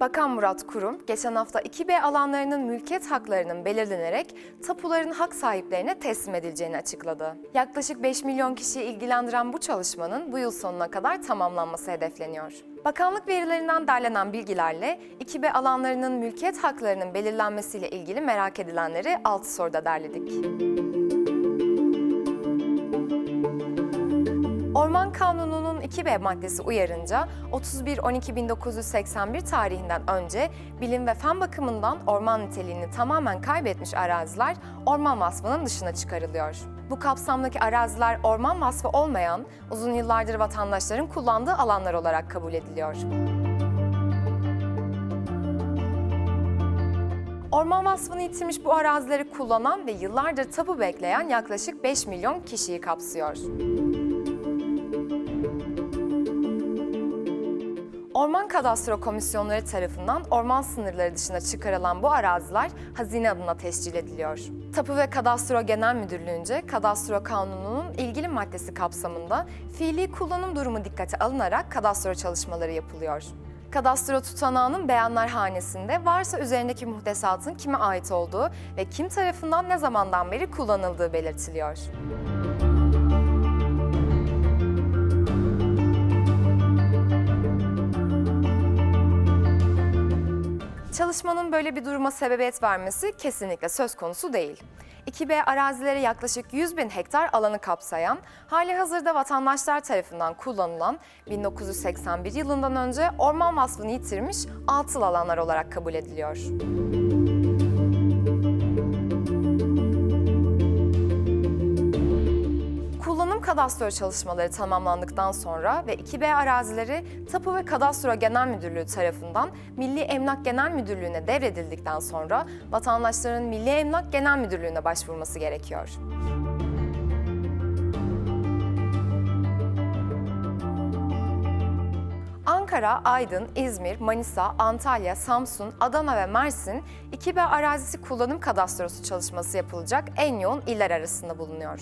Bakan Murat Kurum, geçen hafta 2B alanlarının mülkiyet haklarının belirlenerek tapuların hak sahiplerine teslim edileceğini açıkladı. Yaklaşık 5 milyon kişiyi ilgilendiren bu çalışmanın bu yıl sonuna kadar tamamlanması hedefleniyor. Bakanlık verilerinden derlenen bilgilerle 2B alanlarının mülkiyet haklarının belirlenmesiyle ilgili merak edilenleri 6 soruda derledik. Orman Kanunu'nun 2B maddesi uyarınca 31-12-1981 tarihinden önce bilim ve fen bakımından orman niteliğini tamamen kaybetmiş araziler orman vasfının dışına çıkarılıyor. Bu kapsamdaki araziler orman vasfı olmayan, uzun yıllardır vatandaşların kullandığı alanlar olarak kabul ediliyor. Orman vasfını yitirmiş bu arazileri kullanan ve yıllardır tapu bekleyen yaklaşık 5 milyon kişiyi kapsıyor. Orman Kadastro Komisyonları tarafından orman sınırları dışına çıkarılan bu araziler hazine adına tescil ediliyor. Tapu ve Kadastro Genel Müdürlüğü'nce Kadastro Kanunu'nun ilgili maddesi kapsamında fiili kullanım durumu dikkate alınarak kadastro çalışmaları yapılıyor. Kadastro tutanağının beyanlar hanesinde varsa üzerindeki muhtesatın kime ait olduğu ve kim tarafından ne zamandan beri kullanıldığı belirtiliyor. Çalışmanın böyle bir duruma sebebiyet vermesi kesinlikle söz konusu değil. 2B arazileri yaklaşık 100 bin hektar alanı kapsayan, hali hazırda vatandaşlar tarafından kullanılan 1981 yılından önce orman vasfını yitirmiş atıl alanlar olarak kabul ediliyor. Kadastro çalışmaları tamamlandıktan sonra ve 2B arazileri Tapu ve Kadastro Genel Müdürlüğü tarafından Milli Emlak Genel Müdürlüğü'ne devredildikten sonra vatandaşların Milli Emlak Genel Müdürlüğü'ne başvurması gerekiyor. Ankara, Aydın, İzmir, Manisa, Antalya, Samsun, Adana ve Mersin 2B arazisi kullanım kadastrosu çalışması yapılacak en yoğun iller arasında bulunuyor.